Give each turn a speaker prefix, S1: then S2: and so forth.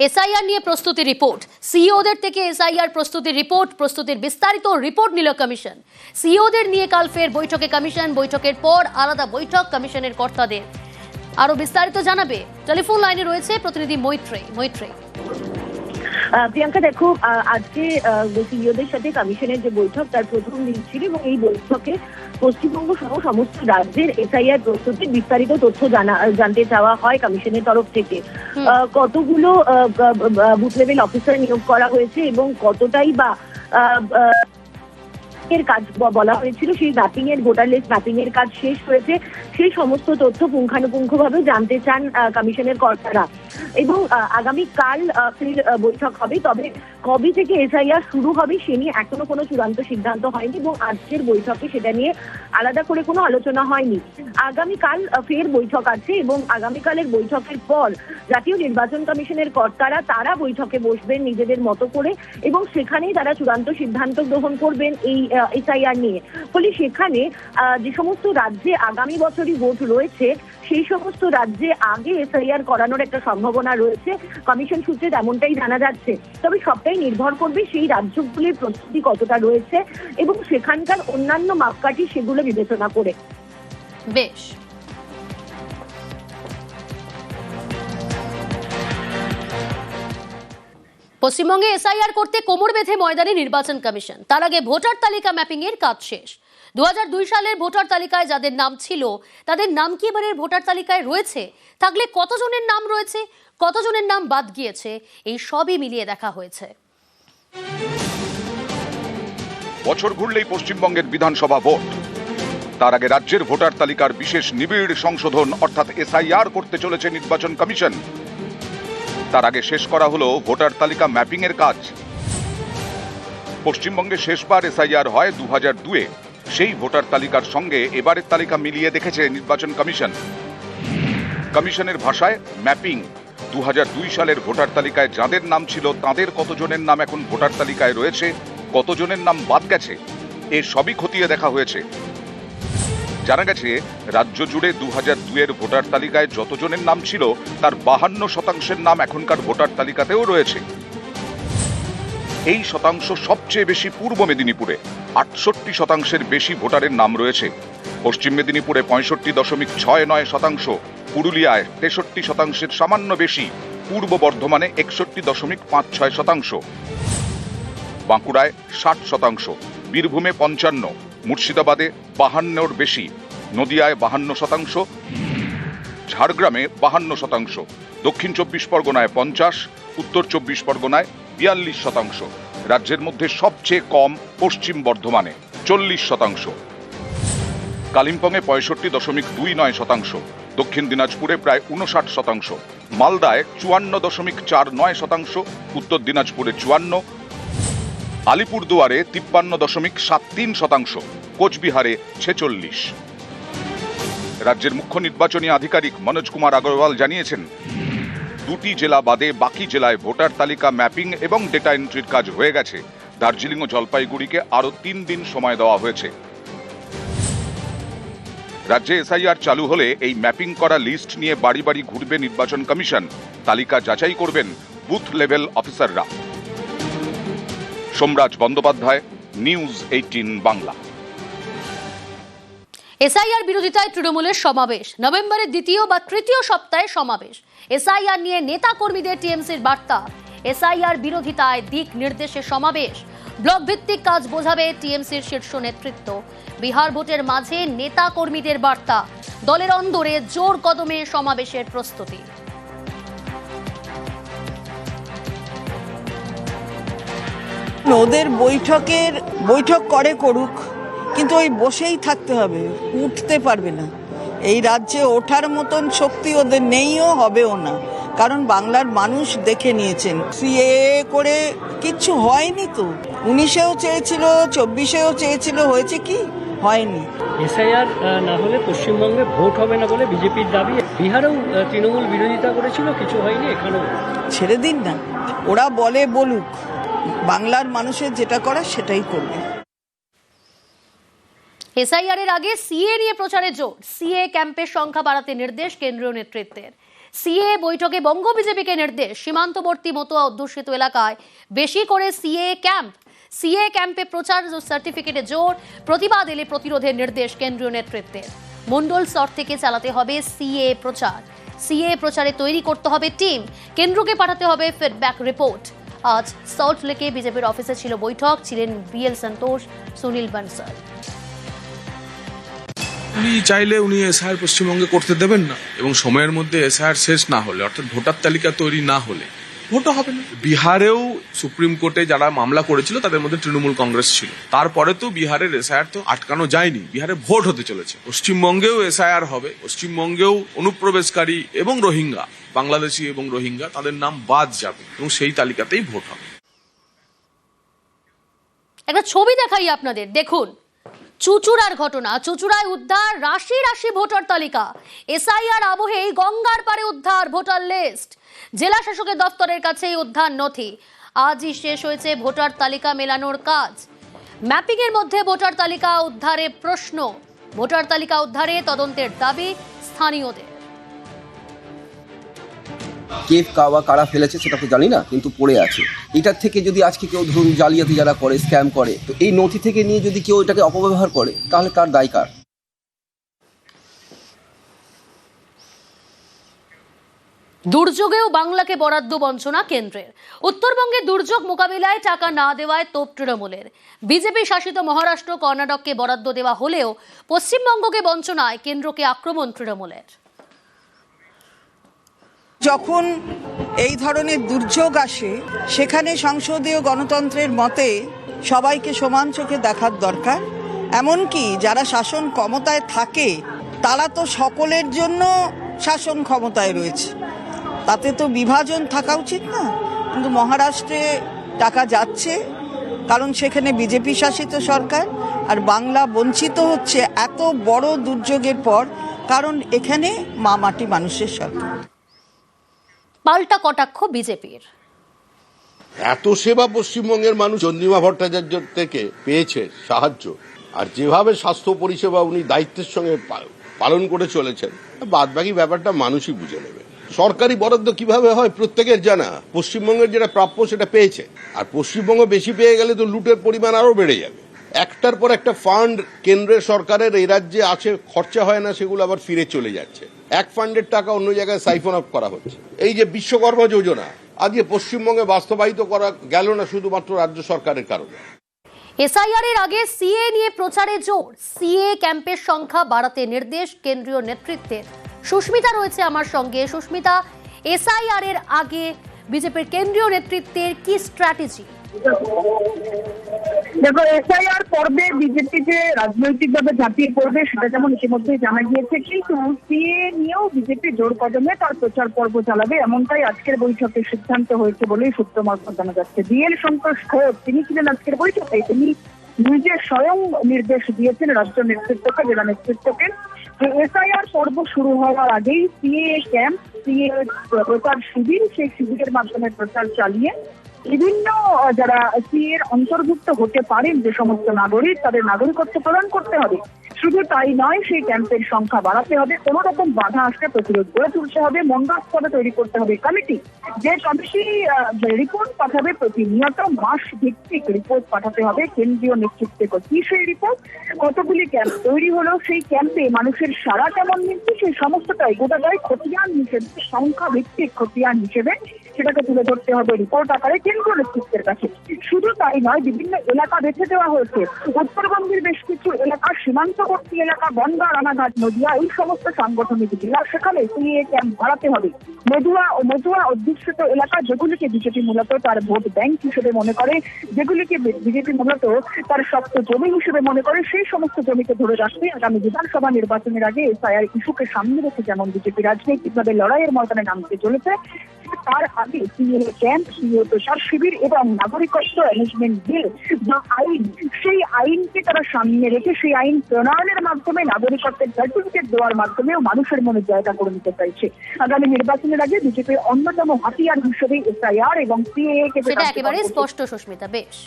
S1: SIR নিয়ে প্রস্তুতি report. সিইওদের থেকে এসআইআর প্রস্তুতি রিপোর্ট প্রস্তুতির বিস্তারিত রিপোর্ট নিল কমিশন। সিইওদের নিয়ে কাল ফের বৈঠকে কমিশন বৈঠকের পর আলাদা বৈঠক কমিশনের কর্তাদের। আরও বিস্তারিত জানাবে। টেলিফোন লাইনে রয়েছে প্রতিনিধি মৈত্রে মৈত্রে।
S2: আহ, প্রিয়াঙ্কা দেখো আজকে সিইওদের সাথে কমিশনের যে বৈঠক তার প্রথম দিন ছিল এবং এই বৈঠকে পশ্চিমবঙ্গ সহ সমস্ত রাজ্যের এসআইআর প্রস্তুতির বিস্তারিত তথ্য জানা জানতে চাওয়া হয় কমিশনের তরফ থেকে। আহ, কতগুলো বুথ লেভেল অফিসার নিয়োগ করা হয়েছে এবং কতটাই বা এর কাজ বলা হয়েছিল সেই ম্যাপিং এর ভোটার লিস্ট ম্যাপিং এর কাজ শেষ হয়েছে। সেই সমস্ত তথ্য পুঙ্খানুপুঙ্খভাবে জানতে চান কমিশনের কর্তারা। এবং আহ, আগামীকাল আহ, ফের বৈঠক হবে। তবে কবে থেকে এসআইআর শুরু হবে সে নিয়ে এখনও কোনো চূড়ান্ত সিদ্ধান্ত হয়নি এবং আজকের বৈঠকে সেটা নিয়ে আলাদা করে কোনো আলোচনা হয়নি। আগামীকাল ফের বৈঠক আছে এবং আগামীকালের বৈঠকের পর জাতীয় নির্বাচন কমিশনের কর্তারা তারা বৈঠকে বসবেন নিজেদের মতো করে এবং সেখানেই তারা চূড়ান্ত সিদ্ধান্ত গ্রহণ করবেন এই এসআইআর নিয়ে। ফলে সেখানে যে সমস্ত রাজ্যে আগামী বছরই ভোট রয়েছে, সেই সমস্ত রাজ্যে আগে এসআইআর করানোর একটা সম্ভাবনা রয়েছে। কমিশন সূত্রে তেমনটাই জানা যাচ্ছে। তবে সবটাই নির্ভর করবে সেই রাজ্যগুলির প্রস্তুতি কতটা রয়েছে এবং সেখানকার অন্যান্য মাপকাঠি সেগুলো বিবেচনা করে।
S1: বেশ। পশ্চিমবঙ্গে এসআইআর করতে কোমর বেঁধে ময়দানে নির্বাচন কমিশন। তার আগে ভোটার তালিকা ম্যাপিং এর কাজ শেষ। দুই হাজার দুই সালের ভোটার তালিকায় যাদের নাম ছিল, তাদের নাম কি এবারের ভোটার তালিকায় রয়েছে? থাকলে কতজনের নাম রয়েছে? কতজনের নাম বাদ গিয়েছে? এই সবই মিলিয়ে দেখা হয়েছে।
S3: বছর ঘুরলেই পশ্চিমবঙ্গের বিধানসভা ভোট। তার আগে রাজ্যের ভোটার তালিকার বিশেষ নিবিড় সংশোধন, অর্থাৎ এসআইআর করতে চলেছে নির্বাচন কমিশন। তার আগে শেষ করা হলো ভোটার তালিকা ম্যাপিং এর কাজ। পশ্চিমবঙ্গে শেষবার এসআইআর হয় দু হাজার দুয়ে। সেই ভোটার তালিকার সঙ্গে এবারের তালিকা মিলিয়ে দেখেছে নির্বাচন কমিশন। কমিশনের ভাষায় ম্যাপিং। দু হাজার দুই সালের ভোটার তালিকায় যাদের নাম ছিল তাদের কতজনের নাম এখন ভোটার তালিকায় রয়েছে, কতজনের নাম বাদ গেছে, এ সবই খতিয়ে দেখা হয়েছে। জানা গেছে, রাজ্য জুড়ে দু হাজার দুয়ের ভোটার তালিকায় যতজনের নাম ছিল, তার বাহান্ন শতাংশের নাম এখনকার ভোটার তালিকাতেও রয়েছে। এই শতাংশ সবচেয়ে বেশি পূর্ব মেদিনীপুরে, আটষট্টি শতাংশের বেশি ভোটারের নাম রয়েছে। পশ্চিম মেদিনীপুরে পঁয়ষট্টি দশমিক ছয় নয় শতাংশ, পুরুলিয়ায় তেষট্টি শতাংশের সামান্য বেশি, পূর্ব বর্ধমানে একষট্টি দশমিক পাঁচ ছয় শতাংশ। বাঁকুড়ায় ষাট শতাংশ, বীরভূমে পঞ্চান্ন মুর্শিদাবাদে বাহান্নর বেশি, নদিয়ায় বাহান্ন শতাংশ, ঝাড়গ্রামে বাহান্ন শতাংশ, দক্ষিণ চব্বিশ পরগনায় পঞ্চাশ, উত্তর চব্বিশ পরগনায় বিয়াল্লিশ শতাংশ, রাজ্যের মধ্যে সবচেয়ে কম পশ্চিম বর্ধমানে চল্লিশ শতাংশ। কালিম্পংয়ে পঁয়ষট্টি দশমিক দুই নয় শতাংশ, দক্ষিণ দিনাজপুরে প্রায় উনষাট শতাংশ, মালদায় চুয়ান্ন দশমিক চার নয় শতাংশ, উত্তর দিনাজপুরে চুয়ান্ন আলিপুরদুয়ারে তিপ্পান্ন দশমিক সাত তিন শতাংশ, কোচবিহারে ছেচল্লিশ। রাজ্যের মুখ্য নির্বাচনী আধিকারিক মনোজ কুমার আগরওয়াল জানিয়েছেন, দুটি জেলা বাদে বাকি জেলায় ভোটার তালিকা ম্যাপিং এবং ডেটা এন্ট্রির কাজ হয়ে গেছে। দার্জিলিং ও জলপাইগুড়িকে আরও তিন দিন সময় দেওয়া হয়েছে। রাজ্যে এসআইআর চালু হলে এই ম্যাপিং করা লিস্ট নিয়ে বাড়ি বাড়ি ঘুরবে নির্বাচন কমিশন। তালিকা যাচাই করবেন বুথ লেভেল অফিসাররা। Somraj Bandyopadhyay news eighteen Bangla.
S1: SIR বিরোধিতায় তৃণমূলের সমাবেশ। নভেম্বরের দ্বিতীয় বা তৃতীয় সপ্তাহে সমাবেশ। এসআইআর নিয়ে নেতা কর্মীদের টিএমসির বার্তা। এসআইআর বিরোধিতায় দিক নির্দেশে সমাবেশ। ব্লক ভিত্তিক কাজ বোঝাবে টিএমসির শীর্ষ নেতৃত্ব। বিহার ভোটের মাঝে নেতা কর্মীদের বার্তা। দলের অন্দরে জোর কদমে সমাবেশের প্রস্তুতি।
S4: ওদের বৈঠকের বৈঠক করে করুক কিন্তু ওই বসেই থাকতে হবে উঠতে পারবে না। এই রাজ্যে ওঠার মতন শক্তি ওদের নেইও হবেও না। কারণ বাংলার মানুষ দেখে নিয়েছেন সিএ করে কিচ্ছু হয়নি তো। উনিশেও চেয়েছিল চব্বিশেও চেয়েছিল হয়েছে কি? হয়নি।
S5: এসআইআর না হলে পশ্চিমবঙ্গে ভোট হবে না বলে বিজেপির দাবি। বিহারেও তৃণমূল বিরোধিতা করেছিল কিছু হয়নি এখানেও।
S4: ছেড়ে দিন না। ওরা বলে বলুক। বাংলার মানুষের যেটা করা সেটাই করবে।
S1: এসআইআর এর আগে সিএ নিয়ে প্রচারে জোর। সিএ ক্যাম্পের সংখ্যা বাড়াতে নির্দেশ কেন্দ্রীয় নেতৃত্বের। সিএ বৈঠকে বঙ্গ বিজেপিকে নির্দেশ। সীমান্তবর্তী মতো অধ্যুষিত এলাকায় বেশি করে সিএ ক্যাম্প। সিএ ক্যাম্পে প্রচার সার্টিফিকেটে জোর। প্রতিবাদ এলে প্রতিরোধের নির্দেশ কেন্দ্রীয় নেতৃত্বের। মন্ডল স্তর থেকে চালাতে হবে সিএ প্রচার। সিএ প্রচারে তৈরি করতে হবে টিম। কেন্দ্রকে পাঠাতে হবে ফিডব্যাক রিপোর্ট। আজ সল্ট লেকে বিজেপির অফিসে ছিল বৈঠক, ছিলেন বিএল সন্তোষ, সুনীল বানসাল।
S6: উনি চাইলে উনি এসআইআর পশ্চিমবঙ্গে করতে দেবেন না, এবং সময়ের মধ্যে এসআইআর শেষ না হলে, অর্থাৎ ভোটার তালিকা তৈরি না হলে ভোটও হবে না। বিহারেও সুপ্রিম কোর্টে যারা মামলা করেছিল তাদের মধ্যে তৃণমূল কংগ্রেস ছিল। তারপরে তো বিহারের এসআইআর তো আটকানো যায়নি। বিহারে ভোট হতে চলেছে। পশ্চিমবঙ্গেও এসআইআর হবে। পশ্চিমবঙ্গেও অনুপ্রবেশকারী এবং রোহিঙ্গা বাংলাদেশি এবং রোহিঙ্গা তাদের নাম বাদ যাবে এবং সেই তালিকাতেই ভোট হবে।
S1: একটা ছবি দেখাই আপনাদের। দেখুন চুচুড়ার ঘটনা। চুচুড়ায় উদ্ধার রাশি রাশি ভোটার তালিকা। এসআইআর আবহেই গঙ্গার পারে উদ্ধার ভোটার লিস্ট। জেলা শাসকের দপ্তরের কাছেই উদ্ধার নথি। আজই শেষ হয়েছে ভোটার তালিকা মেলানোর কাজ। ম্যাপিং এর মধ্যে ভোটার তালিকা উদ্ধারে প্রশ্ন। ভোটার তালিকা উদ্ধারে তদন্তের দাবি স্থানীয়দের।
S7: কে কাওয়া কারা ফেলেছে সেটা তো জানি না, কিন্তু পড়ে আছে। এটার থেকে যদি আজকে কেউ ধরুন জালিয়াতি যারা করে স্ক্যাম করে, তো এই নথি থেকে নিয়ে যদি কেউ এটাকে অপব্যবহার করে, তাহলে কার দায় কার?
S1: দুর্যোগেও বাংলাকে বরাদ্দ বঞ্চনা কেন্দ্রের। উত্তরবঙ্গে দুর্যোগ মোকাবিলায় টাকা না দেওয়ায় তোপ তৃণমূলের। বিজেপি শাসিত মহারাষ্ট্র, কর্ণাটককে বরাদ্দ দেওয়া হলেও পশ্চিমবঙ্গকে বঞ্চনায় কেন্দ্রকে আক্রমণ তৃণমূলের।
S4: যখন এই ধরনের দুর্যোগ আসে, সেখানে সংসদীয় গণতন্ত্রের মতে সবাইকে সমান চোখে দেখার দরকার। এমনকি যারা শাসন ক্ষমতায় থাকে, তারা তো সকলের জন্য শাসন ক্ষমতায় রয়েছে। তাতে তো বিভাজন থাকা উচিত না। কিন্তু মহারাষ্ট্রে টাকা যাচ্ছে, কারণ সেখানে বিজেপি শাসিত সরকার, আর বাংলা বঞ্চিত হচ্ছে এত বড় দুর্যোগের পর, কারণ এখানে মা মাটি মানুষের সরকার।
S1: পাল্টা কটাক্ষ বিজেপির।
S8: এত সেবা পশ্চিমবঙ্গের মানুষ চন্দ্রিমা ভট্টাচার্য থেকে পেয়েছে সাহায্য। আর যেভাবে স্বাস্থ্য পরিষেবা উনি দায়িত্বের সঙ্গে পালন করে চলেছেন বাদ বাকি ব্যাপারটা মানুষই বুঝে নেবে। সরকারি বরাদ্দ কীভাবে হয় প্রত্যেকের জানা, পশ্চিমবঙ্গের যেটা প্রাপ্য সেটা পেয়েছে। আর পশ্চিমবঙ্গ বেশি পেয়ে গেলে তো লুটের পরিমাণ আরও বেড়ে যাবে। একটার পর একটা ফান্ড কেন্দ্রের সরকারের এই রাজ্যে আছে, খরচা হয় না, সেগুলো আবার ফিরে চলে যাচ্ছে। এক ফান্ডের টাকা অন্য জায়গায় সাইফন অফ করা হচ্ছে। এই যে বিশ্বকর্মা যোজনা, আজকে পশ্চিমবঙ্গে বাস্তবায়িত করা গেল না শুধুমাত্র রাজ্য সরকারের কারণে।
S1: এসআইআর এর আগে সিএ নিয়ে প্রচারে জোর। সিএ ক্যাম্পের সংখ্যা বাড়াতে নির্দেশ কেন্দ্রীয় নেতৃত্বের। সুস্মিতা রয়েছে আমার সঙ্গে। সুস্মিতা এসআইআর এর আগে বিজেপির কেন্দ্রীয় নেতৃত্বের কি স্ট্র্যাটেজি
S9: দেখো এসআইআর পর্বে বিজেপি যে রাজনৈতিকভাবে ঝাঁপিয়ে পড়বে সেটা যেমন ইতিমধ্যে জানা গিয়েছে, কিন্তু সিএ নিয়েও বিজেপি জোর কদমে তার প্রচার পর্ব চালাবে। এমনটাই আজকের বৈঠকে সিদ্ধান্ত হয়েছে বলেই সূত্র মারফত জানা যাচ্ছে। বিএল সন্তোষ ঘোষ তিনি ছিলেন আজকের বৈঠকে। তিনি নিজে স্বয়ং নির্দেশ দিয়েছেন রাজ্য নেতৃত্বকে, জেলা নেতৃত্বকে যে এসআইআর পর্ব শুরু হওয়ার আগেই সিএ ক্যাম্প সিএ প্রচার শিবির সেই শিবিরের মাধ্যমে প্রচার চালিয়ে বিভিন্ন যারা সি এর অন্তর্ভুক্ত হতে পারেন যে সমস্ত নাগরিক, তাদের নাগরিকত্ব প্রদান করতে হবে। শুধু তাই নয়, সেই ক্যাম্পের সংখ্যা বাড়াতে হবে। কোনো রকম বাধা আসলে প্রতিরোধ গড়ে তুলতে হবে। মন্ডল তৈরি করতে হবে কমিটি, যে কমিটি রিপোর্ট পাঠাবে প্রতিনিয়ত মাস ভিত্তিক রিপোর্ট পাঠাতে হবে। কেন্দ্রীয় নেতৃত্বে কি সেই রিপোর্ট। কতগুলি ক্যাম্প তৈরি হলো, সেই ক্যাম্পে মানুষের সারা কেমন মিলছে? সেই সমস্তটাই গোটা গোটাটাই খতিয়ান হিসেবে সংখ্যা ভিত্তিক খতিয়ান হিসেবে সেটাকে তুলে ধরতে হবে রিপোর্ট আকারে কেন্দ্রীয় নেতৃত্বের কাছে। শুধু তাই নয়, বিভিন্ন এলাকা বেছে দেওয়া হয়েছে। উত্তরবঙ্গের বেশ কিছু এলাকা, সীমান্তবর্তী এলাকা, বনগা, রানাঘাট, নদিয়া, এই সমস্ত সাংগঠনিক জেলা, সেখানে সিএ ক্যাম্প বাড়াতে হবে। মধুয়া ও মধুয়া অধ্যুষিত এলাকা যেগুলিকে বিজেপি মূলত তার ভোট ব্যাংক হিসেবে মনে করে, যেগুলিকে বিজেপি মূলত তার শক্ত জমি হিসেবে মনে করে, সেই সমস্ত জমিকে ধরে রাখতে আগামী বিধানসভা নির্বাচনের আগে এসআইআর ইস্যুকে সামনে রেখে যেমন বিজেপি রাজনৈতিকভাবে লড়াইয়ের ময়দানে নামতে চলেছে তার আগে সিএ ক্যাম্প সিএ প্রসার শিবির এবং নাগরিকত্ব অ্যানেজমেন্ট বিল বা আইন সেই আইনকে তারা সামনে রেখে সেই আইন প্রণয়নের মাধ্যমে নাগরিকত্বের সার্টিফিকেট দেওয়ার মাধ্যমেও মানুষের মনে জায়গা করে নিতে চাইছে। আগামী নির্বাচনের আগে বিজেপির অন্যতম হাতিয়ার হিসেবে এসআইআর এবং সিএ কে
S1: একেবারে স্পষ্ট সুস্মিতা বেশ।